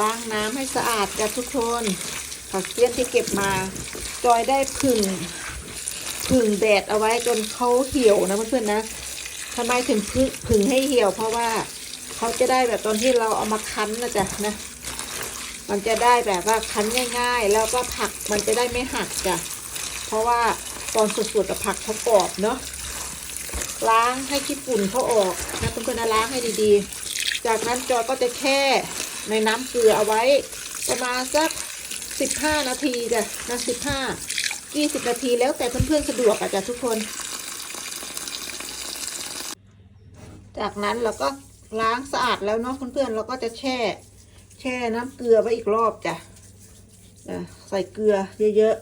ล้างน้ำให้สะอาดจ้ะทุกคนผักเสี้ยนที่เก็บมา จอยได้ผึ่งผึ่งแดดเอาไว้จนเขาเหี่ยวนะเพื่อนๆนะทำไมถึงผึ่งให้เหี่ยว เพราะว่าเขาจะได้แบบตอนที่เราเอามาคั้นนะจ๊ะนะมันจะได้แบบว่าคั้นง่าย ๆ แล้วก็ผักมันจะได้ไม่หักจ้ะเพราะว่าตอนสุดๆอะผักเขากรอบเนาะล้างให้ขี้ฝุ่นเขาออกนะเพื่อนๆนะล้างให้ดีๆ จากนั้นจอยก็จะแช่ ในน้ำเกลือเอาไว้ประมาณสักสิบห้านาทีจ้ะนะสิบห้ายี่สิบนาทีแล้วแต่เพื่อนๆสะดวกอะจ้ะทุกคน จากนั้นเราก็ล้างสะอาดแล้วเนาะเพื่อนๆเราก็จะแช่ แช่น้ำเกลือไว้อีกรอบจ้ะอะใส่เกลือเยอะ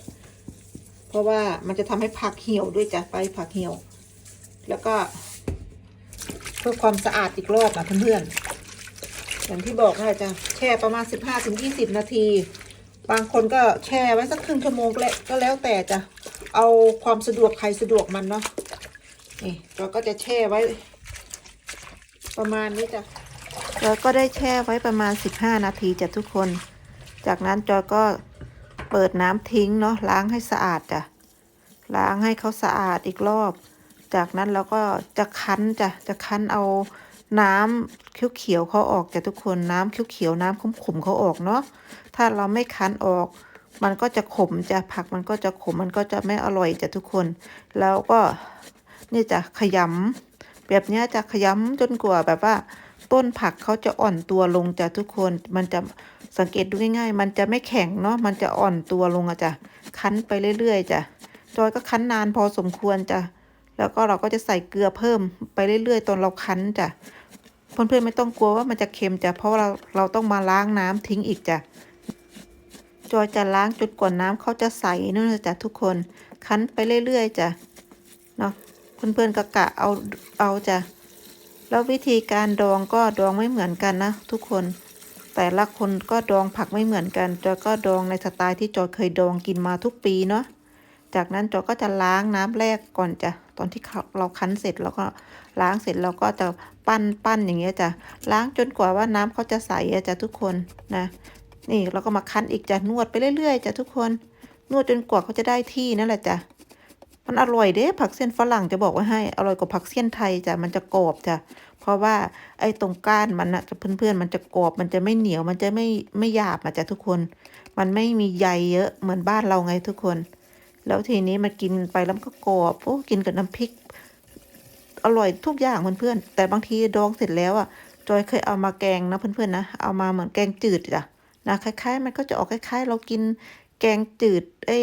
ๆ เพราะว่ามันจะทำให้ผักเหี่ยวด้วยจ้ะไปผักเหี่ยว แล้วก็เพื่อความสะอาดอีกรอบอะเพื่อนๆ อย่างที่บอกนะจ้ะแช่ประมาณ 15-20 นาที บางคนก็แช่ไว้สักครึ่งชั่วโมงก็แล้วก็แล้วแต่จะเอาความสะดวกใครสะดวกมันเนาะนี่เราก็จะแช่ไว้ ประมาณนี้จ้ะแล้วก็ได้แช่ไว้ประมาณ 15 นาทีจ้ะทุกคน จากนั้นจอยก็เปิดน้ำทิ้งเนาะล้างให้สะอาดจ้ะล้างให้เขาสะอาดอีกรอบ จากนั้นเราก็จะคั้นจ้ะจะคั้นเอา น้ำเขียวๆเขาออกจ้ะทุกคนน้ำเขียวๆน้ำขมๆเขาออกเนาะถ้าเราไม่คั้นออก มันก็จะขมจะผักมันก็จะขมมันก็จะไม่อร่อยจ้ะทุกคน แล้วก็นี่จะขยำแบบนี้จะขยำจนกว่าแบบว่า ต้นผักเขาจะอ่อนตัวลงจ้ะทุกคนมันจะสังเกตดูง่ายๆ มันจะไม่แข็งเนาะมันจะอ่อนตัวลงอะจ้ะคั้นไปเรื่อยๆจ้ะจอยก็คั้นนานพอสมควรจ้ะแล้วก็เราก็จะใส่เกลือเพิ่มไปเรื่อยๆ ตอนเราคั้นจ้ะ เพื่อนๆไม่ต้องกลัวว่ามันจะเค็มจ้ะเพราะเราเราต้องมาล้างน้ำทิ้งอีกจ้ะจอยจะล้างจนกว่าน้ำเขาจะใสนู่นจ้ะทุกคนคั้นไปเรื่อยๆจ้ะเนาะเพื่อนๆก็กะเอาเอาจ้ะแล้ววิธีการดองก็ดองไม่เหมือนกันนะ ทุกคน แต่ละคนก็ดองผักไม่เหมือนกันจอยก็ดองในสไตล์ที่จอยเคยดองกินมาทุกปีเนาะ จากนั้นจอยก็จะล้างน้ำแรกก่อนจะตอนที่เขาเราคั้นเสร็จแล้วก็ล้างเสร็จเราก็จะปั้นปั้นอย่างเงี้ยจ้ะล้างจนกว่าว่าน้ำเขาจะใสอะจ้ะทุกคนนะนี่เราก็มาคั้นอีกจ้ะนวดไปเรื่อยๆจ้ะทุกคนนวดจนกว่าเขาจะได้ที่นั่นแหละจ้ะมันอร่อยเด้ผักเส้นฝรั่งจะบอกไว่าให้อร่อยกว่าผักเส้นไทยจ้ะมันจะกรอบจ้ะเพราะว่าไอ้ตรงก้านมันนะเพื่อนๆมันจะกรอบมันจะไม่เหนียวมันจะไม่ไม่หยาบอะจ้ะทุกคน มันไม่มีใยเยอะเหมือนบ้านเราไงทุกคน แล้วทีนี้มากินไปแล้วก็กรอบโอ้กินกับน้ำพริก อร่อยทุกอย่างเพื่อนๆแต่บางทีดองเสร็จแล้วอะจอยเคยเอามาแกงนะเพื่อนๆนะเอามาเหมือนแกงจืดจ้ะนะคล้าย ๆ มันก็จะออกคล้ายๆ เรากินแกงจืดไอ้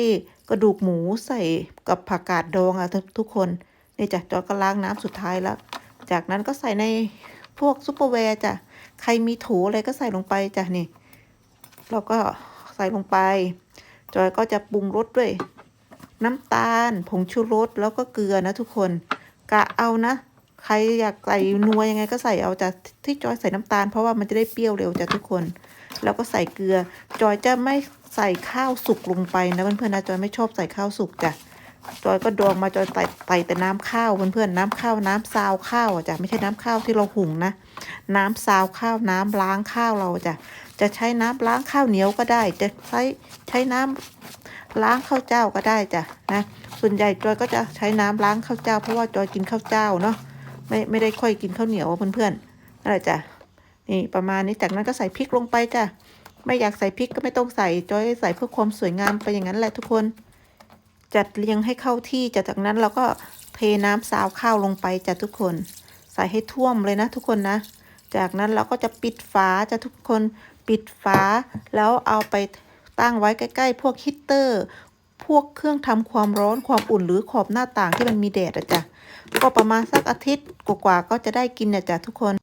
กระดูกหมูใส่กับผักกาดดองอะทุกทุกคนนี่จ้ะจอยก็ล้างน้ำสุดท้ายแล้ว จากนั้นก็ใส่ในพวกซุปเปอร์แวร์จ้ะใครมีถูอะไรก็ใส่ลงไปจ้ะนี่เราก็ใส่ลงไป จอยก็จะปรุงรสด้วย น้ำตาล ผงชูรสแล้วก็เกลือนะทุกคนกะเอานะ ใครอยากใส่นัวยังไงก็ใส่เอาจากที่จอยใส่น้ำตาล เพราะว่ามันจะได้เปรี้ยวเร็วจ้ะทุกคน แล้วก็ใส่เกลือ จอยจะไม่ใส่ข้าวสุกลงไปนะเพื่อนๆนะจอยไม่ชอบใส่ข้าวสุกจ้ะ จอยก็ดองมาจอยใส่ใส่แต่น้ำข้าวเพื่อนๆน้ำข้าวน้ำซาวข้าวอะจ้ะไม่ใช่น้ำข้าวที่เราหุงนะ น้ำซาวข้าวน้ำล้างข้าวเราจ้ะจะใช้น้ำล้างข้าวเหนียวก็ได้ จะใช้ใช้น้ำล้างข้าวเจ้าก็ได้จ้ะนะส่วนใหญ่จอยก็จะใช้น้ำล้างข้าวเจ้า เพราะว่าจอยกินข้าวเจ้าเนาะไม่ไม่ได้ค่อยกินข้าวเหนียวเพื่อนๆนั่นแหละจ้ะนี่ประมาณนี้จากนั้นก็ใส่พริกลงไปจ้ะไม่อยากใส่พริกก็ไม่ต้องใส่จอยใส่เพื่อความสวยงามไปอย่างนั้นแหละทุกคน จัดเรียงให้เข้าที่จ้ะจากนั้นเราก็เทน้ำซาวข้าวลงไปจ้ะทุกคน ใส่ให้ท่วมเลยนะทุกคนนะ จากนั้นเราก็จะปิดฝาจ้ะทุกคนปิดฝา แล้วเอาไปตั้งไว้ใกล้ ๆ พวกฮีตเตอร์ พวกเครื่องทำความร้อนความอุ่นหรือขอบหน้าต่างที่มันมีแดดอะจ้ะก็ประมาณสักอาทิตย์กว่าๆก็จะได้กินนะจ้ะทุกคน